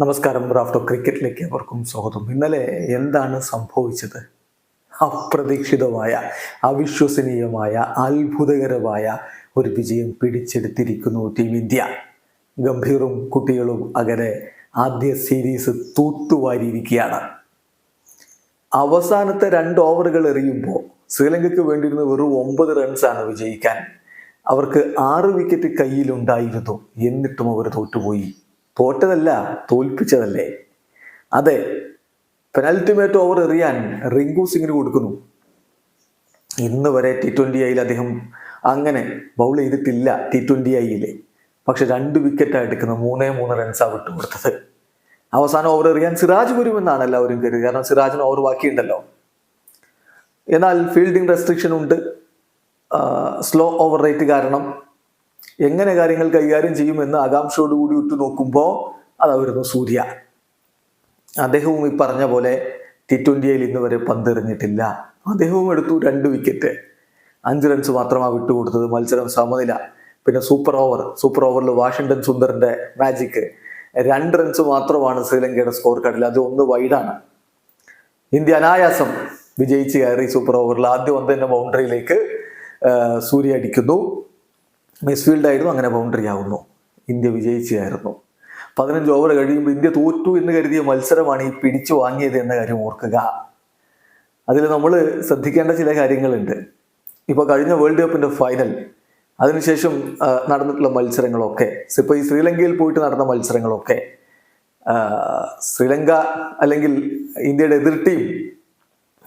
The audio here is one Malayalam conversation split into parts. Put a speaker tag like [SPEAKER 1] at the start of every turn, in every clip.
[SPEAKER 1] നമസ്കാരം റാഫ്റ്റോ ക്രിക്കറ്റിലേക്ക് അവർക്കും സ്വാഗതം. ഇന്നലെ എന്താണ് സംഭവിച്ചത്? അപ്രതീക്ഷിതമായ അവിശ്വസനീയമായ അത്ഭുതകരമായ ഒരു വിജയം പിടിച്ചെടുത്തിരിക്കുന്നു ടീം ഇന്ത്യ. ഗംഭീറും കുട്ടികളും അങ്ങനെ ആദ്യ സീരീസ് തൂത്തുവാരിയിരിക്കുകയാണ്. അവസാനത്തെ രണ്ട് ഓവറുകൾ എറിയുമ്പോൾ ശ്രീലങ്കയ്ക്ക് വേണ്ടിയിരുന്ന വെറും ഒമ്പത് റൺസാണ് വിജയിക്കാൻ. അവർക്ക് ആറ് വിക്കറ്റ് കയ്യിലുണ്ടായിരുന്നു. എന്നിട്ടും അവർ തോറ്റുപോയി. തോറ്റതല്ല തോൽപ്പിച്ചതല്ലേ? അതെ പെനൽറ്റിമേറ്റ് ഓവർ എറിയാൻ റിങ്കു സിംഗിന് കൊടുക്കുന്നു. ഇന്ന് വരെ ടി ട്വന്റി ഐയിൽ അദ്ദേഹം അങ്ങനെ ബൗൾ ചെയ്തിട്ടില്ല ടി ട്വന്റി ഐയിൽ. പക്ഷെ രണ്ട് വിക്കറ്റാണ് എടുക്കുന്നത് മൂന്നേ മൂന്ന് റൺസാണ് വിട്ടുകൊടുത്തത്. അവസാനം ഓവർ എറിയാൻ സിറാജ് വരുമെന്നാണ് എല്ലാവരും കരുതി കാരണം സിറാജിന് ഓവർ ബാക്കിയുണ്ടല്ലോ. എന്നാൽ ഫീൽഡിംഗ് റെസ്ട്രിക്ഷൻ ഉണ്ട്. സ്ലോ ഓവർ റേറ്റ് കാരണം എങ്ങനെ കാര്യങ്ങൾ കൈകാര്യം ചെയ്യുമെന്ന് ആകാംക്ഷയോടുകൂടി ഉറ്റു നോക്കുമ്പോൾ അതായിരുന്നു സൂര്യ. അദ്ദേഹവും ഈ പറഞ്ഞ പോലെ ടി ട്വന്റിയിൽ ഇന്ന് വരെ പന്തെറിഞ്ഞിട്ടില്ല. അദ്ദേഹവും എടുത്തു രണ്ട് വിക്കറ്റ് അഞ്ച് റൺസ് മാത്രമാണ് വിട്ടുകൊടുത്തത് മത്സരം സമനില. പിന്നെ സൂപ്പർ ഓവർ സൂപ്പർ ഓവറിൽ വാഷിങ്ടൺ സുന്ദറിന്റെ മാജിക്ക് രണ്ട് റൺസ് മാത്രമാണ് ശ്രീലങ്കയുടെ സ്കോർ കാർഡിൽ അത് ഒന്ന് വൈഡാണ് ഇന്ത്യ അനായാസം വിജയിച്ച് കയറി സൂപ്പർ ഓവറിൽ ആദ്യം ഒന്ന് തന്നെ ബൗണ്ടറിയിലേക്ക് സൂര്യ അടിക്കുന്നു. മിസ്ഫീൽഡ് ആയിരുന്നു അങ്ങനെ ബൗണ്ടറി ആവുന്നു ഇന്ത്യ വിജയിച്ചായിരുന്നു പതിനഞ്ച് ഓവർ കഴിയുമ്പോൾ ഇന്ത്യ തോറ്റു എന്ന് കരുതിയ മത്സരമാണ് ഈ പിടിച്ചു വാങ്ങിയത് എന്ന കാര്യം ഓർക്കുക. അതിൽ നമ്മൾ ശ്രദ്ധിക്കേണ്ട ചില കാര്യങ്ങളുണ്ട്. ഇപ്പോൾ കഴിഞ്ഞ വേൾഡ് കപ്പിന്റെ ഫൈനൽ അതിനുശേഷം നടന്നിട്ടുള്ള മത്സരങ്ങളൊക്കെ. ഇപ്പോൾ ഈ ശ്രീലങ്കയിൽ പോയിട്ട് നടന്ന മത്സരങ്ങളൊക്കെ. ശ്രീലങ്ക അല്ലെങ്കിൽ ഇന്ത്യയുടെ എതിർ ടീം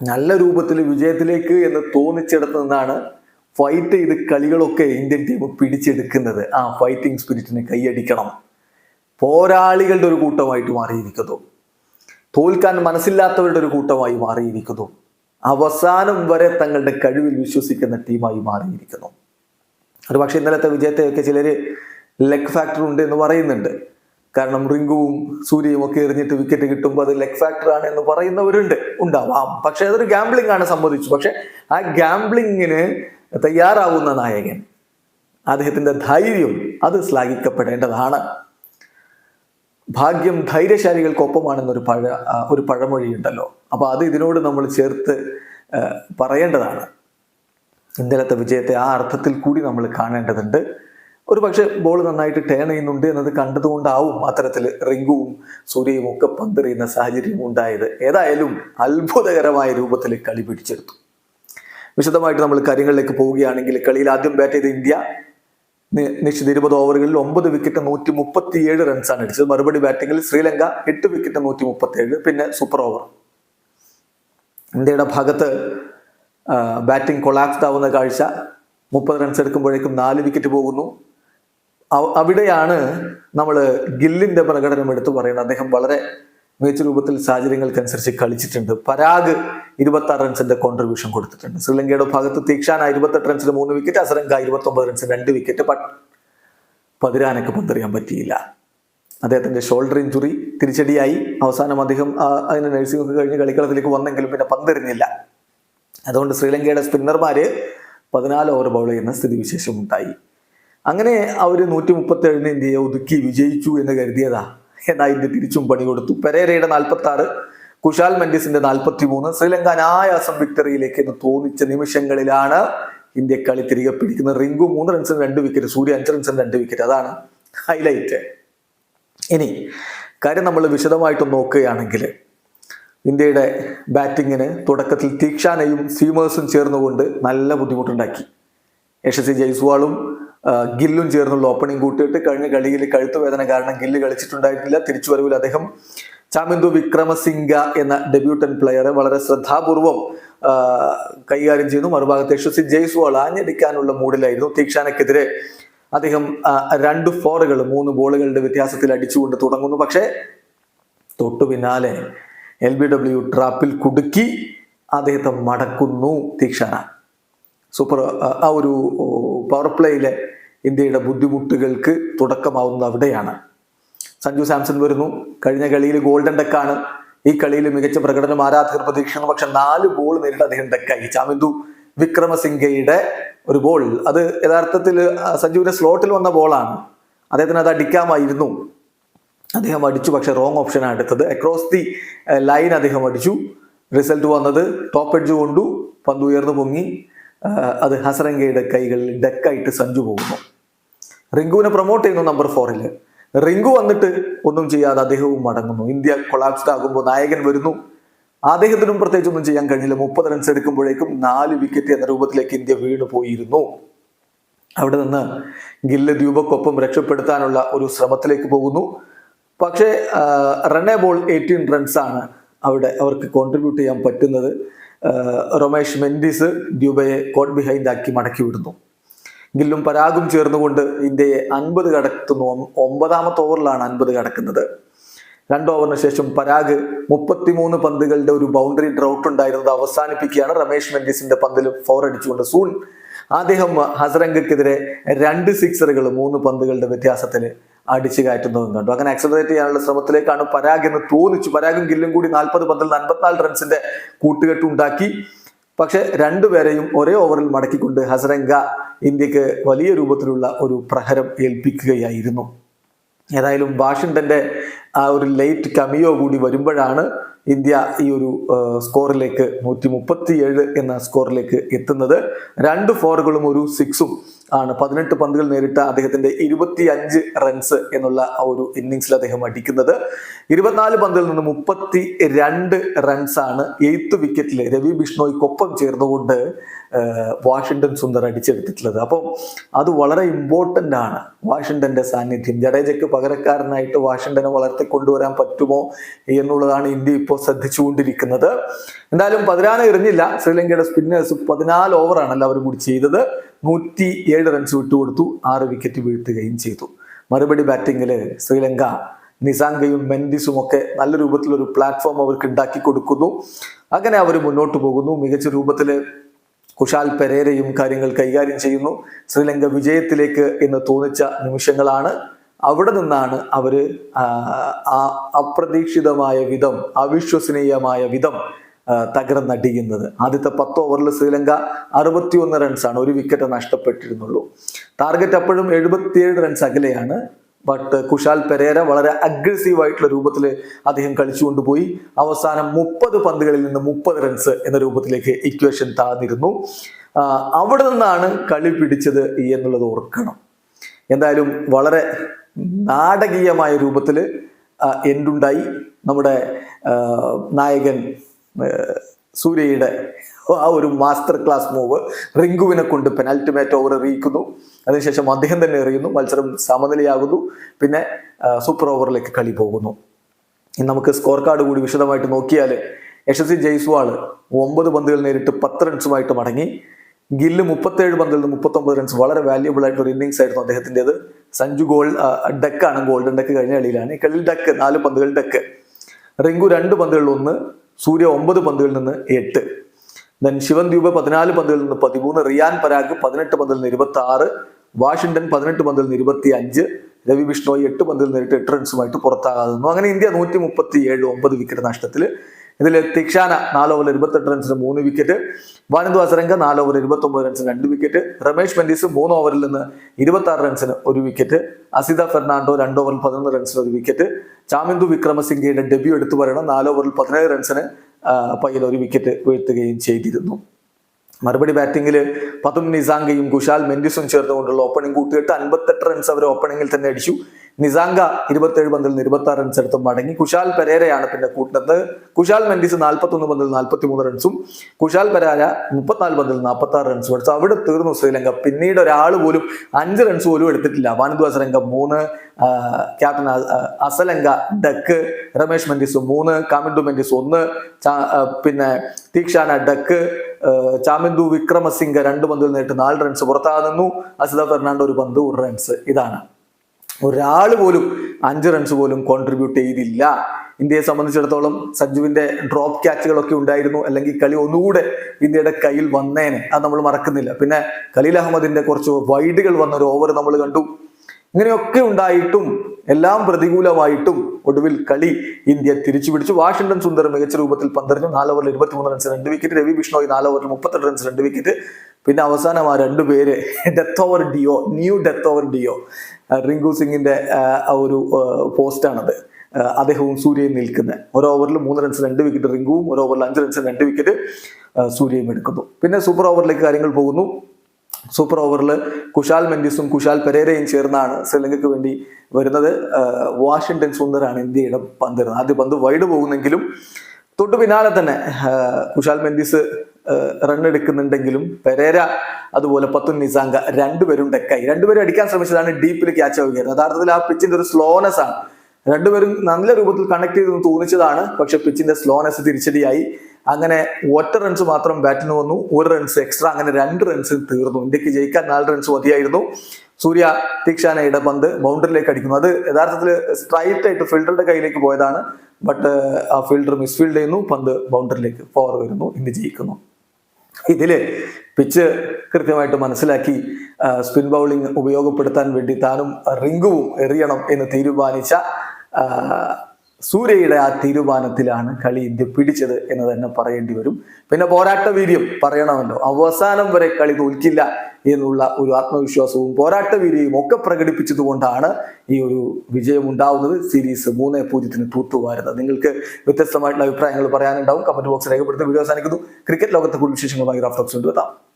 [SPEAKER 1] നല്ല രൂപത്തിൽ വിജയത്തിലേക്ക് എന്ന് തോന്നിച്ചെടുത്തു നിന്നാണ് ഫൈറ്റ് ചെയ്ത് കളികളൊക്കെ ഇന്ത്യൻ ടീം പിടിച്ചെടുക്കുന്നത്. ആ ഫൈറ്റിംഗ് സ്പിരിറ്റിന് കൈയടിക്കണം. പോരാളികളുടെ ഒരു കൂട്ടമായിട്ട് മാറിയിരിക്കുന്നു. തോൽക്കാൻ മനസ്സില്ലാത്തവരുടെ ഒരു കൂട്ടമായി മാറിയിരിക്കുന്നു. അവസാനം വരെ തങ്ങളുടെ കഴിവിൽ വിശ്വസിക്കുന്ന ടീമായി മാറിയിരിക്കുന്നു. ഒരു പക്ഷേ ഇന്നലത്തെ വിജയത്തെയൊക്കെ ചിലർ ലെഗ് ഫാക്ടർ ഉണ്ട് എന്ന് പറയുന്നുണ്ട്. കാരണം റിങ്കുവും സൂര്യയും ഒക്കെ എറിഞ്ഞിട്ട് വിക്കറ്റ് കിട്ടുമ്പോൾ അത് ലെഗ് ഫാക്ടർ ആണ് എന്ന് പറയുന്നവരുണ്ട്. ഉണ്ടാവാം. പക്ഷെ അതൊരു ഗാംബ്ലിംഗ് ആണ് സംബന്ധിച്ചു. പക്ഷെ ആ ഗാംബ്ലിങ്ങിന് തയ്യാറാവുന്ന നായകൻ. അദ്ദേഹത്തിന്റെ ധൈര്യം അത് ശ്ലാഘിക്കപ്പെടേണ്ടതാണ്. ഭാഗ്യം ധൈര്യശാലികൾക്കൊപ്പമാണെന്നൊരു പഴ ഒരു പഴമൊഴിയുണ്ടല്ലോ. അപ്പൊ അത് ഇതിനോട് നമ്മൾ ചേർത്ത് പറയേണ്ടതാണ്. ഇന്നലത്തെ വിജയത്തെ ആ അർത്ഥത്തിൽ കൂടി നമ്മൾ കാണേണ്ടതുണ്ട്. ഒരു പക്ഷേ ബോൾ നന്നായിട്ട് ടേൺ ചെയ്യുന്നുണ്ട് എന്നത് കണ്ടതുകൊണ്ടാവും അത്തരത്തിൽ റിങ്കുവും സൂര്യയും ഒക്കെ പന്തെറിയുന്ന സാഹചര്യം ഉണ്ടായത്. ഏതായാലും അത്ഭുതകരമായ രൂപത്തിൽ കളി പിടിച്ചെടുത്തു. വിശദമായിട്ട് നമ്മൾ കാര്യങ്ങളിലേക്ക് പോവുകയാണെങ്കിൽ കളിയിൽ ആദ്യം ബാറ്റ് ചെയ്ത ഇന്ത്യ നിശ്ചിത ഇരുപത് ഓവറുകളിൽ ഒമ്പത് വിക്കറ്റ് നൂറ്റി മുപ്പത്തിയേഴ് റൺസാണ് അടിച്ചത്. മറുപടി ബാറ്റിംഗിൽ ശ്രീലങ്ക എട്ട് വിക്കറ്റ് നൂറ്റി മുപ്പത്തിയേഴ് പിന്നെ സൂപ്പർ ഓവർ ഇന്ത്യയുടെ ഭാഗത്ത് ബാറ്റിംഗ് കൊളാപ്സ്ഡ് ആവുന്ന കാഴ്ച മുപ്പത് റൺസ് എടുക്കുമ്പോഴേക്കും നാല് വിക്കറ്റ് പോകുന്നു. അവിടെയാണ് നമ്മൾ ഗില്ലിന്റെ പ്രകടനം എടുത്തു പറയുന്നത്. അദ്ദേഹം വളരെ മികച്ച രൂപത്തിൽ സാഹചര്യങ്ങൾക്കനുസരിച്ച് കളിച്ചിട്ടുണ്ട്. പരാഗ് ഇരുപത്തി ആറ് റൺസിന്റെ കോൺട്രിബ്യൂഷൻ കൊടുത്തിട്ടുണ്ട്. ശ്രീലങ്കയുടെ ഭാഗത്ത് തീക്ഷാന ഇരുപത്തെട്ട് റൺസിന് മൂന്ന് വിക്കറ്റ് അസരങ്ക ഇരുപത്തി ഒമ്പത് റൺസിന് രണ്ട് വിക്കറ്റ് ബട്ട് പതിരാനൊക്കെ പന്തെറിയാൻ പറ്റിയില്ല. അദ്ദേഹത്തിന്റെ ഷോൾഡർ ഇഞ്ചുറി തിരിച്ചടിയായി. അവസാനം അദ്ദേഹം അതിന് നഴ്സിംഗ് ഒക്കെ കഴിഞ്ഞ് കളിക്കളത്തിലേക്ക് വന്നെങ്കിലും പിന്നെ പന്തെറിഞ്ഞില്ല. അതുകൊണ്ട് ശ്രീലങ്കയുടെ സ്പിന്നർമാര് പതിനാല് ഓവർ ബൗൾ ചെയ്യുന്ന സ്ഥിതിവിശേഷം ഉണ്ടായി. അങ്ങനെ അവർ നൂറ്റി മുപ്പത്തി ഏഴിന് ഇന്ത്യയെ ഒതുക്കി വിജയിച്ചു എന്ന് കരുതിയതാ ഇന്ത്യ തിരിച്ചും പണി കൊടുത്തു. പെരേരയുടെ നാൽപ്പത്തി ആറ് കുശാൽ മെൻഡിസിന്റെ നാൽപ്പത്തി മൂന്ന് ശ്രീലങ്ക അനായാസം വിക്ടറിയിലേക്ക് എന്ന് തോന്നിച്ച നിമിഷങ്ങളിലാണ് ഇന്ത്യ കളി തിരികെ പിടിക്കുന്നത്. റിങ്കു മൂന്ന് റൺസിന് രണ്ട് വിക്കറ്റ് സൂര്യ അഞ്ച് റൺസിന് രണ്ട് വിക്കറ്റ് അതാണ് ഹൈലൈറ്റ് ഇനി കാര്യം നമ്മൾ വിശദമായിട്ട് നോക്കുകയാണെങ്കിൽ ഇന്ത്യയുടെ ബാറ്റിങ്ങിന് തുടക്കത്തിൽ തീക്ഷാനയും സീമേഴ്സും ചേർന്നുകൊണ്ട് നല്ല ബുദ്ധിമുട്ടുണ്ടാക്കി. യശസ്വി ജയ്സ്വാളും ഗില്ലും ചേർന്നുള്ള ഓപ്പണിംഗ് കൂട്ടിയിട്ട് കഴിഞ്ഞ കളിയിൽ കഴുത്ത് വേദന കാരണം ഗില്ല് കളിച്ചിട്ടുണ്ടായിരുന്നില്ല തിരിച്ചുവരവിൽ അദ്ദേഹം ചാമിന്ദു വിക്രമസിംഗ എന്ന ഡെബ്യൂട്ടൻ പ്ലെയറെ വളരെ ശ്രദ്ധാപൂർവം കൈകാര്യം ചെയ്തു മറുഭാഗത്ത് യശസ്വി ജയ്സ്വാൾ ആഞ്ഞടിക്കാനുള്ള മൂഡിലായിരുന്നു. തീക്ഷാനക്കെതിരെ അദ്ദേഹം രണ്ട് ഫോറുകൾ മൂന്ന് ബോളുകളുടെ വ്യത്യാസത്തിൽ അടിച്ചുകൊണ്ട് തുടങ്ങുന്നു. പക്ഷേ തൊട്ടു പിന്നാലെ എൽ ബി ഡബ്ല്യു ട്രാപ്പിൽ കുടുക്കി അദ്ദേഹത്തെ മടക്കുന്നു തീക്ഷാന. സൂപ്പർ ആ ഒരു പവർ പ്ലേയിലെ ഇന്ത്യയുടെ ബുദ്ധിമുട്ടുകൾക്ക് തുടക്കമാവുന്നത് അവിടെയാണ് സഞ്ജു സാംസൺ വരുന്നു. കഴിഞ്ഞ കളിയിൽ ഗോൾഡൻ ഡെക്കാണ്. ഈ കളിയിൽ മികച്ച പ്രകടനം ആരാധകർ പ്രതീക്ഷിക്കുന്നു. പക്ഷെ നാല് ബോൾ നേരിട്ട് അദ്ദേഹം ഡെക്കായി. ചാമിന്ദു വിക്രമസിംഗയുടെ ഒരു ബോൾ. അത് യഥാർത്ഥത്തിൽ സഞ്ജുവിന്റെ സ്ലോട്ടിൽ വന്ന ബോളാണ്. അദ്ദേഹത്തിന് അത് അടിക്കാമായിരുന്നു. അദ്ദേഹം അടിച്ചു. പക്ഷെ റോങ് ഓപ്ഷനാണ് എടുത്തത്. അക്രോസ് ദി ലൈൻ അദ്ദേഹം അടിച്ചു. റിസൾട്ട് വന്നത് ടോപ്പ് എഡ്ജ് കൊണ്ടു. പന്ത് ഉയർന്നു പൊങ്ങി. അത് ഹസരംഗയുടെ കൈകളിൽ ഡെക്കായിട്ട് സഞ്ജു പോകുന്നു. റിങ്കുവിനെ പ്രൊമോട്ട് ചെയ്യുന്നു നമ്പർ ഫോറിൽ റിങ്കു വന്നിട്ട് ഒന്നും ചെയ്യാതെ അദ്ദേഹവും മടങ്ങുന്നു. ഇന്ത്യ കൊളാപ്സ്ഡ് ആകുമ്പോൾ നായകൻ വരുന്നു. അദ്ദേഹത്തിനും പ്രത്യേകിച്ച് ഒന്നും ചെയ്യാൻ കഴിഞ്ഞില്ല. മുപ്പത് റൺസ് എടുക്കുമ്പോഴേക്കും നാല് വിക്കറ്റ് എന്ന രൂപത്തിലേക്ക് ഇന്ത്യ വീണു പോയിരുന്നു. അവിടെ നിന്ന് ഗില്ല് ദ്വീപക്കൊപ്പം രക്ഷപ്പെടുത്താനുള്ള ഒരു ശ്രമത്തിലേക്ക് പോകുന്നു. പക്ഷേ റണ്ണേ ബോൾ എയ്റ്റീൻ റൺസാണ് അവിടെ അവർക്ക് കോൺട്രിബ്യൂട്ട് ചെയ്യാൻ പറ്റുന്നത്. റൊമേഷ് മെൻഡിസ് ഡ്യൂബയെ കോട്ട് ബിഹൈൻഡ് ആക്കി മടക്കി വിടുന്നു ഗില്ലും പരാഗും ചേർന്നുകൊണ്ട് ഇന്ത്യയെ അൻപത് കടത്തുന്നു ഒമ്പതാമത്തെ ഓവറിലാണ് അൻപത് കടക്കുന്നത്. രണ്ട് ഓവറിന് ശേഷം പരാഗ് മുപ്പത്തിമൂന്ന് പന്തുകളുടെ ഒരു ബൗണ്ടറി ഡ്രൗട്ട് ഉണ്ടായിരുന്നത് അവസാനിപ്പിക്കുകയാണ് രമേഷ് മെൻഡിസിന്റെ പന്തിൽ ഫോർ അടിച്ചുകൊണ്ട്. സൂൺ അദ്ദേഹം ഹസരംഗക്കെതിരെ രണ്ട് സിക്സറുകൾ മൂന്ന് പന്തുകളുടെ വ്യത്യാസത്തിൽ അടിച്ചു കയറ്റുന്നതും കണ്ടു. അങ്ങനെ ആക്സലറേറ്റ് ചെയ്യാനുള്ള ശ്രമത്തിലേക്കാണ് പരാഗ് എന്ന് തോന്നിച്ചു. പരാഗും ഗില്ലും കൂടി നാൽപ്പത് പന്തിൽ അൻപത്തിനാല് റൺസിന്റെ കൂട്ടുകെട്ട് ഉണ്ടാക്കി. പക്ഷെ രണ്ടുപേരെയും ഒരേ ഓവറിൽ മടക്കിക്കൊണ്ട് ഹസരംഗ ഇന്ത്യയ്ക്ക് വലിയ രൂപത്തിലുള്ള ഒരു പ്രഹരം ഏൽപ്പിക്കുകയായിരുന്നു. ഏതായാലും വാഷിങ്ടന്റെ ആ ഒരു ലൈറ്റ് കമിയോ കൂടി വരുമ്പോഴാണ് ഇന്ത്യ ഈ ഒരു സ്കോറിലേക്ക് നൂറ്റി മുപ്പത്തിയേഴ് എന്ന സ്കോറിലേക്ക് എത്തുന്നത്. രണ്ട് ഫോറുകളും ഒരു സിക്സും ആണ്. പതിനെട്ട് പന്തുകൾ നേരിട്ട അദ്ദേഹത്തിന്റെ ഇരുപത്തി അഞ്ച് റൺസ് എന്നുള്ള ആ ഒരു ഇന്നിങ്സിൽ അദ്ദേഹം അടിക്കുന്നത്. ഇരുപത്തിനാല് പന്തിൽ നിന്ന് മുപ്പത്തി രണ്ട് റൺസ് ആണ് എയ്ത്ത് വിക്കറ്റിൽ രവി ബിഷ്ണോയ്ക്കൊപ്പം ചേർന്നുകൊണ്ട് വാഷിങ്ടൺ സുന്ദർ അടിച്ചെടുത്തിട്ടുള്ളത്. അപ്പം അത് വളരെ ഇമ്പോർട്ടന്റ് ആണ് വാഷിങ്ടന്റെ സാന്നിധ്യം. ജഡേജയ്ക്ക് പകരക്കാരനായിട്ട് വാഷിങ്ടനെ വളർത്തി കൊണ്ടുവരാൻ പറ്റുമോ എന്നുള്ളതാണ് ഇന്ത്യ ഇപ്പോൾ ശ്രദ്ധിച്ചുകൊണ്ടിരിക്കുന്നത്. എന്തായാലും പതിനാല് എറിഞ്ഞില്ല. ശ്രീലങ്കയുടെ സ്പിന്നേഴ്സ് പതിനാല് ഓവറാണല്ലോ അവർ കൂടി ചെയ്തത്. നൂറ്റി ഏഴ് റൺസ് വിട്ടുകൊടുത്തു ആറ് വിക്കറ്റ് വീഴ്ത്തുകയും ചെയ്തു. മറുപടി ബാറ്റിങ്ങിൽ ശ്രീലങ്ക നിസാങ്കയും മെൻഡിസും ഒക്കെ നല്ല രൂപത്തിലൊരു പ്ലാറ്റ്ഫോം അവർക്ക് ഉണ്ടാക്കി കൊടുക്കുന്നു. അങ്ങനെ അവർ മുന്നോട്ട് പോകുന്നു. മികച്ച രൂപത്തിൽ കുഷാൽ പെരേരയും കാര്യങ്ങൾ കൈകാര്യം ചെയ്യുന്നു. ശ്രീലങ്ക വിജയത്തിലേക്ക് എന്ന് തോന്നിച്ച നിമിഷങ്ങളാണ്. അവിടെ നിന്നാണ് അവർ ആ, അപ്രതീക്ഷിതമായ വിധം അവിശ്വസനീയമായ വിധം തകർന്നടിയുന്നത്. ആദ്യത്തെ പത്ത് ഓവറിൽ ശ്രീലങ്ക അറുപത്തിയൊന്ന് റൺസാണ് ഒരു വിക്കറ്റ് നഷ്ടപ്പെട്ടിരുന്നുള്ളൂ. ടാർഗറ്റ് അപ്പോഴും എഴുപത്തിയേഴ് റൺസ് അകലെയാണ്. ബട്ട് കുഷാൽ പെരേര വളരെ അഗ്രസീവ് ആയിട്ടുള്ള രൂപത്തിൽ അദ്ദേഹം കളിച്ചുകൊണ്ടുപോയി. അവസാനം മുപ്പത് പന്തുകളിൽ നിന്ന് മുപ്പത് റൺസ് എന്ന രൂപത്തിലേക്ക് ഇക്വേഷൻ താഴ്ന്നിരുന്നു. അവിടെ നിന്നാണ് കളി പിടിച്ചത് എന്നുള്ളത് ഓർക്കണം. എന്തായാലും വളരെ നാടകീയമായ രൂപത്തിൽ എന്തുണ്ടായി? നമ്മുടെ നായകൻ സൂര്യയുടെ ആ ഒരു മാസ്റ്റർ ക്ലാസ് മൂവ് റിങ്കുവിനെ കൊണ്ട് പെനാൽറ്റിമേറ്റ് ഓവർ എറിയിക്കുന്നു. അതിനുശേഷം അദ്ദേഹം തന്നെ എറിയുന്നു. മത്സരം സമനിലയാകുന്നു. പിന്നെ സൂപ്പർ ഓവറിലേക്ക് കളി പോകുന്നു. നമുക്ക് സ്കോർ കാർഡ് കൂടി വിശദമായിട്ട് നോക്കിയാൽ യശസ്വി ജയ്സ്വാൾ ഒമ്പത് പന്തുകൾ നേരിട്ട് പത്ത് റൺസുമായിട്ട് മടങ്ങി. ഗില്ല് മുപ്പത്തേഴ് പന്തിൽ നിന്ന് മുപ്പത്തൊമ്പത് റൺസ് വളരെ വാല്യുബിൾ ആയിട്ടുള്ള ഇന്നിങ്സ് ആയിരുന്നു അദ്ദേഹത്തിന്റെത്. സഞ്ജു ഗോൾ ഡക്കാണ് ഗോൾഡൻ ഡക്ക് കഴിഞ്ഞ കളിയിലാണ്. ഈ കളിയിൽ ഡക്ക് നാല് പന്തുകൾ ഡക്ക്. റിങ്കു രണ്ട് പന്തുകളിൽ ഒന്ന് സൂര്യ ഒമ്പത് പന്തുകളിൽ നിന്ന് എട്ട്. ദെൻ ശിവൻ ദ്വീപ് പതിനാല് പന്തുകളിൽ നിന്ന് പതിമൂന്ന് റിയാൻ പരാഗ് പതിനെട്ട് പന്തിൽ നിന്ന് ഇരുപത്തി ആറ് വാഷിംഗ്ടൺ പതിനെട്ട് പന്തിൽ നിന്ന് ഇരുപത്തി അഞ്ച് രവി ബിഷ്ണോയി എട്ട് പന്തിൽ നേരിട്ട് എട്ട് റൺസുമായിട്ട് പുറത്താകുന്നു അങ്ങനെ ഇന്ത്യ നൂറ്റി മുപ്പത്തി ഏഴ് ഒമ്പത് വിക്കറ്റ് നഷ്ടത്തിൽ ഇതിൽ തിക്ഷാന നാല് ഓവർ ഇരുപത്തെട്ട് റൺസിന് മൂന്ന് വിക്കറ്റ് വാനന്ദു അസരംഗ നാല് ഓവർ ഇരുപത്തൊമ്പത് റൺസിന് രണ്ട് വിക്കറ്റ് രമേശ് മെൻഡീസ് മൂന്ന് ഓവറിൽ നിന്ന് ഇരുപത്തി ആറ് റൺസിന് ഒരു വിക്കറ്റ് അസിത ഫെർണാണ്ടോ രണ്ട് ഓവറിൽ പതിനൊന്ന് റൺസിന് ഒരു വിക്കറ്റ് ചാമിന്ദു വിക്രമസിംഗയുടെ ഡെബ്യൂ എടുത്തു പറയണം നാല് ഓവറിൽ പതിനേഴ് റൺസിന് ആ, പയ്യൽ ഒരു വിക്കറ്റ് വീഴ്ത്തുകയും ചെയ്തിരുന്നു. മറുപടി ബാറ്റിംഗിൽ പതും നിസാങ്കയും കുശാൽ മെൻഡിസും ചേർന്നുകൊണ്ടുള്ള ഓപ്പണിംഗ് കൂട്ടിയിട്ട് അൻപത്തെട്ട് റൺസ് അവർ ഓപ്പണിംഗിൽ തന്നെ അടിച്ചു. നിസാങ്ക ഇരുപത്തേഴ് പന്തിൽ നിന്ന് ഇരുപത്തി ആറ് റൺസ് എടുത്ത് മടങ്ങി. കുശാൽ പെരേരയാണ് പിന്നെ കൂട്ടുന്നത് കുശാൽ മെൻഡിസ് നാൽപ്പത്തൊന്ന് പന്തിൽ നാൽപ്പത്തി മൂന്ന് റൺസും കുശാൽ പെരാര മുപ്പത്തിനാല് പന്തിൽ നാൽപ്പത്തി ആറ് റൺസും എടുത്തു. അവിടെ തീർന്നു ശ്രീലങ്ക. പിന്നീട് ഒരാൾ പോലും അഞ്ച് റൺസ് പോലും എടുത്തിട്ടില്ല. വാനന്ദു രംഗം മൂന്ന് ക്യാപ്റ്റൻ അസലങ്ക ഡക്ക് രമേശ് മെൻഡിസ് മൂന്ന് കാമിൻഡു മെൻഡിസ് ഒന്ന് പിന്നെ തീക്ഷാന ഡക്ക് ചാമിന്ദു വിക്രമസിംഗ രണ്ട് പന്തിൽ നേരിട്ട് നാല് റൺസ് പുറത്താകുന്നു അസിത ഫെർണാണ്ടോ ഒരു പന്ത് ഒരു റൺസ് ഇതാണ്. ഒരാൾ പോലും അഞ്ച് റൺസ് പോലും കോൺട്രിബ്യൂട്ട് ചെയ്തില്ല. ഇന്ത്യയെ സംബന്ധിച്ചിടത്തോളം സഞ്ജുവിന്റെ ഡ്രോപ്പ് ക്യാച്ചുകളൊക്കെ ഉണ്ടായിരുന്നു. അല്ലെങ്കിൽ കളി ഒന്നുകൂടെ ഇന്ത്യയുടെ കയ്യിൽ വന്നേനെ. അത് നമ്മൾ മറക്കുന്നില്ല. പിന്നെ ഖലീൽ അഹമ്മദിന്റെ കുറച്ച് വൈഡുകൾ വന്ന ഒരു ഓവർ നമ്മൾ കണ്ടു. ഇങ്ങനെയൊക്കെ ഉണ്ടായിട്ടും എല്ലാം പ്രതികൂലമായിട്ടും ഒടുവിൽ കളി ഇന്ത്യ തിരിച്ചു പിടിച്ചു. വാഷിംഗ്ടൺ സുന്ദർ മികച്ച രൂപത്തിൽ പന്തെറിഞ്ഞു. നാല് ഓവറിൽ ഇരുപത്തിമൂന്ന് റൺസ് രണ്ട് വിക്കറ്റ് രവി ബിഷ്ണോയ് നാല് ഓവറിൽ മുപ്പത്തെട്ട് റൺസ് രണ്ട് വിക്കറ്റ് പിന്നെ അവസാനം ആ രണ്ടു പേര് death over duo new death over duo Rinku സിംഗിന്റെ ഒരു പോസ്റ്റാണത് അദ്ദേഹവും സൂര്യയും നിൽക്കുന്നത് ഒരു ഓവറിൽ മൂന്ന് റൺസ് രണ്ട് വിക്കറ്റ് റിങ്കുവും ഒരു ഓവറിൽ അഞ്ച് റൺസ് രണ്ട് വിക്കറ്റ് സൂര്യയും എടുക്കുന്നു. പിന്നെ സൂപ്പർ ഓവറിലേക്ക് കാര്യങ്ങൾ പോകുന്നു. സൂപ്പർ ഓവറിൽ കുശാൽ മെൻഡിസും കുശാൽ പെരേരയും ചേർന്നാണ് ശ്രീലങ്കയ്ക്ക് വേണ്ടി വരുന്നത്. വാഷിങ്ടൺ സുന്ദറാണ് ഇന്ത്യയുടെ പന്തിരുന്നത് ആദ്യ പന്ത് വൈഡ് പോകുന്നെങ്കിലും തൊട്ടു പിന്നാലെ തന്നെ കുശാൽ മെൻഡിസ് റൺ എടുക്കുന്നുണ്ടെങ്കിലും പെരേര അതുപോലെ പത്തുൻ നിസാങ്ക രണ്ടുപേരും ഡെക്കായി. രണ്ടുപേരും അടിക്കാൻ ശ്രമിച്ചതാണ് ഡീപ്പിൽ ക്യാച്ച് ആവുകയായിരുന്നു. യഥാർത്ഥത്തിൽ ആ പിച്ചിന്റെ ഒരു സ്ലോനെസ് ആണ്. രണ്ടുപേരും നല്ല രൂപത്തിൽ കണക്ട് ചെയ്തെന്ന് തോന്നിച്ചതാണ്. പക്ഷെ പിച്ചിന്റെ സ്ലോനെസ് തിരിച്ചടിയായി. അങ്ങനെ ഒറ്റ റൺസ് മാത്രം ബാറ്റിന് വന്നു. ഒരു റൺസ് എക്സ്ട്രാ അങ്ങനെ രണ്ട് റൺസ് തീർന്നു. ഇന്ത്യയ്ക്ക് ജയിക്കാൻ നാല് റൺസ് മതിയായിരുന്നു. സൂര്യ തീക്ഷാനയുടെ പന്ത് ബൗണ്ടറിയിലേക്ക് അടിക്കുന്നു. അത് യഥാർത്ഥത്തിൽ സ്ട്രൈറ്റ് ആയിട്ട് ഫീൽഡറുടെ കയ്യിലേക്ക് പോയതാണ്. ബട്ട് ആ ഫീൽഡർ മിസ്ഫീൽഡ് ചെയ്യുന്നു. പന്ത് ബൗണ്ടറിയിലേക്ക് ഫോർ വരുന്നു. ഇന്ത്യ ജയിക്കുന്നു. ഇതിൽ പിച്ച് കൃത്യമായിട്ട് മനസ്സിലാക്കി സ്പിൻ ബൗളിംഗ് ഉപയോഗപ്പെടുത്താൻ വേണ്ടി താനും റിങ്കുവും എറിയണം എന്ന് തീരുമാനിച്ച സൂര്യയുടെ ആ തീരുമാനത്തിലാണ് കളി ഇന്ത്യ പിടിച്ചത് എന്ന് തന്നെ പറയേണ്ടി വരും. പിന്നെ പോരാട്ട വീര്യം പറയണമല്ലോ. അവസാനം വരെ കളി തോൽക്കില്ല എന്നുള്ള ഒരു ആത്മവിശ്വാസവും പോരാട്ട വീര്യവും ഒക്കെ പ്രകടിപ്പിച്ചതുകൊണ്ടാണ് ഈ ഒരു വിജയം ഉണ്ടാവുന്നത്. സീരീസ് മൂന്ന് പൂജ്യത്തിന് തൂത്തുവാരുന്നത്. നിങ്ങൾക്ക് വ്യത്യസ്തമായിട്ടുള്ള അഭിപ്രായങ്ങൾ പറയാനുണ്ടാവും. കമന്റ് ബോക്സ് രേഖപ്പെടുത്തി വീഡിയോ അവസാനിക്കുന്നു. ക്രിക്കറ്റ് ലോകത്തെ കൂടുതൽ വിശേഷങ്ങളുമായി റാഫ്റ്റോക്സ് കൊണ്ടുവെത്താം.